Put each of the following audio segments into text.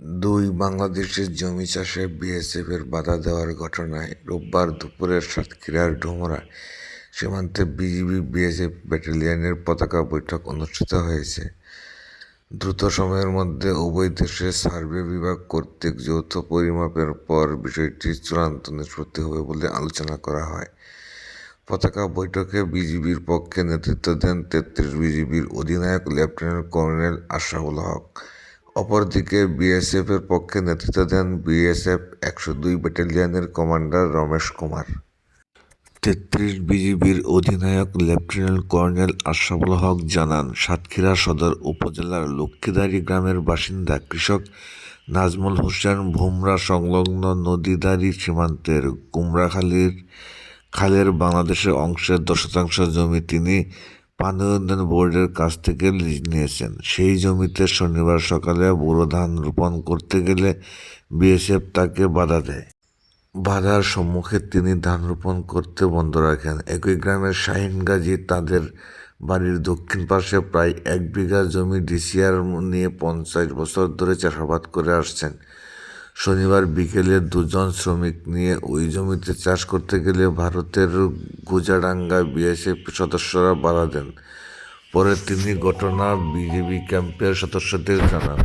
দুই বাংলাদেশের জমি চাষে বিএসএফের বাধা দেওয়ার ঘটনায় রোববার দুপুরে সাতক্ষীরার ডোমরা সীমান্তে বিজিবি বিএসএফ ব্যাটালিয়নের পতাকা বৈঠক অনুষ্ঠিত হয়েছে। দ্রুত সময়ের মধ্যে উভয় দেশের সার্ভে বিভাগ কর্তৃক যৌথ পরিমাপের পর বিষয়টি চূড়ান্ত নিষ্পত্তি হবে বলে আলোচনা করা হয়। পতাকা বৈঠকে বিজিবির পক্ষে নেতৃত্ব দেন তেত্রিশ বিজিবির অধিনায়ক লেফটেন্যান্ট কর্নেল আশরাফুল হক। অপরদিকে বিএসএফের পক্ষে নেতৃত্ব দেন বিএসএফ একশো দুই ব্যাটালিয়নের কমান্ডার রমেশ কুমার। তেত্রিশ বিজিবির অধিনায়ক লেফটেন্যান্ট কর্নেল আশরাফুল হক জানান, সাতক্ষীরা সদর উপজেলার লক্ষ্মীদারি গ্রামের বাসিন্দা কৃষক নাজমুল হোসেন ভুমরা সংলগ্ন নদীদারি সীমান্তের কুমড়াখালীর খালের বাংলাদেশের অংশের দশ শতাংশ জমি তিনি পানি উন্নয়ন বোর্ডের কাছ থেকে লিজ নিয়েছেন। সেই জমিতে শনিবার সকালে বোরো ধান রোপণ করতে গেলে বিএসএফ তাকে বাধা দেয়। বাধার সম্মুখে তিনি ধান রোপণ করতে বন্ধ রাখেন। একই গ্রামের শাহিন গাজী তাদের বাড়ির দক্ষিণ পাশে প্রায় এক বিঘা জমি ডিসিআর নিয়ে পঞ্চাশ বছর ধরে চাষাবাদ করে আসছেন। শনিবার বিকেলে দুজন শ্রমিক নিয়ে ওই জমিতে চাষ করতে গেলে ভারতের গুজাডাঙ্গা বিএসএফ সদস্যরা বাধা দেন। পরে তিনি ঘটনা বিজেপি ক্যাম্পের সদস্যদের জানান।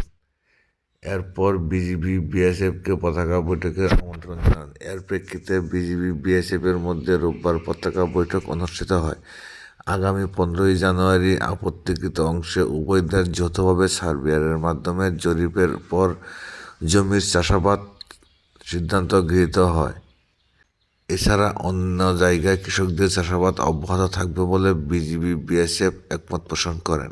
এরপর বিজিবি বিএসএফকে পতাকা বৈঠকের আমন্ত্রণ জানান। এর প্রেক্ষিতে বিজিবি বিএসএফের মধ্যে রোববার পতাকা বৈঠক অনুষ্ঠিত হয়। আগামী পনেরোই জানুয়ারি আপত্তিকৃত অংশে উভয় দেশ যৌথভাবে সার্বিয়ারের মাধ্যমে জরিপের পর জমির চাষাবাদ সিদ্ধান্ত গৃহীত হয়। এছাড়া অন্য জায়গায় কৃষকদের চাষাবাদ অব্যাহত থাকবে বলে বিজিবি, বিএসএফ একমত পোষণ করেন।